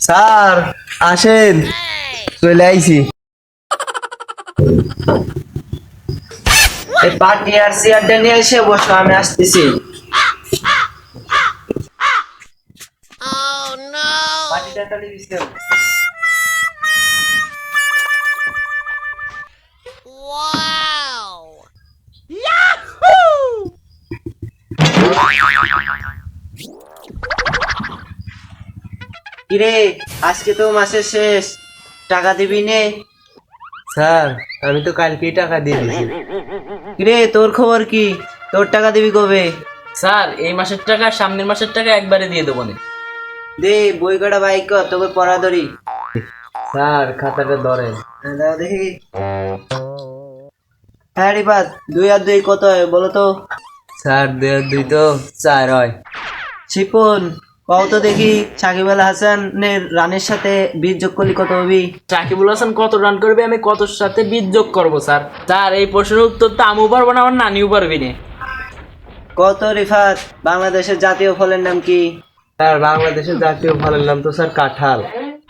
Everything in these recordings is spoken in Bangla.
স্যার আসেন চলে আইছি এই পার্টি আর চেয়ারটা নিয়ে এসে বসো আমি আসতেছি পার্টিটা তাহলে কিরে আজকে তো মাসের শেষ। টাকা দিবি নে। স্যার আমি তো কালকেই টাকা দিয়ে দিয়েছি। কিরে তোর খবর কি? তোর টাকা দিবি কবে? স্যার এই মাসের টাকা সামনের মাসের টাকা একবারে দিয়ে দেবো না। দে বই কটা বাইক কর তোকে পড়া ধরি। স্যার খাতাটা ধরেন দাও দেখি। হ্যাঁ রিপাত দুই আর দুই কত হয় বলো তো। স্যার দুই আর দুই তো চার হয়। শিপন কও তো দেখি সাকিব আল হাসানের রানের সাথে বীজ যোগ করলি কত হবি? সাকিবুল হাসান কত রান করবে আমি কত সাথে বীজ যোগ করব স্যার? তার এই প্রশ্নের উত্তর তো আমিও পারব না আমার নানিও পারবি না। কত রিফাত? বাংলাদেশের জাতীয় ফলের নাম কি? স্যার বাংলাদেশের জাতীয় ফলের নাম তো স্যার কাঁঠাল।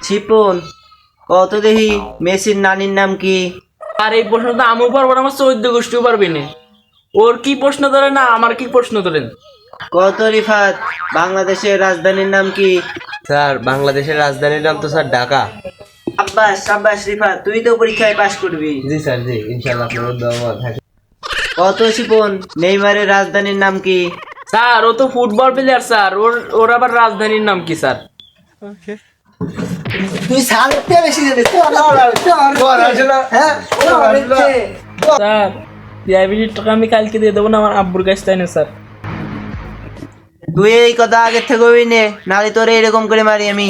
শিপন কত দেখি? মেসির নানির নাম কি? আর এই প্রশ্ন তো আমিও পারব না আমার চৌদ্দ গোষ্ঠীও পারবি না। ওর কি প্রশ্ন ধরে না আমার কি প্রশ্ন ধরেন? কত রিফাত? বাংলাদেশের রাজধানীর নাম কি? স্যার বাংলাদেশের রাজধানীর নাম তো স্যার ঢাকা। আব্বাস আব্বাস রিফাত তুই তো পরীক্ষায় পাশ করবি। জি স্যার জি ইনশাআল্লাহ আপনার দোয়া থাকে কত শিপন? নেইমারের রাজধানীর নাম কি? স্যার ও তো ফুটবল প্লেয়ার স্যার। ওর ওর আবার রাজধানীর নাম কি স্যার? তুই ছাড়তে বেশি পড়াশোনা হ্যাঁ? স্যার ডিআইবিটির টাকা আমি কালকে দিয়ে দেবো না আমার আব্বুর কাছ তাই না স্যার? তুই এই কথা আগের থেকে হবি নে নাহলে তোরে এরকম করে মারি আমি।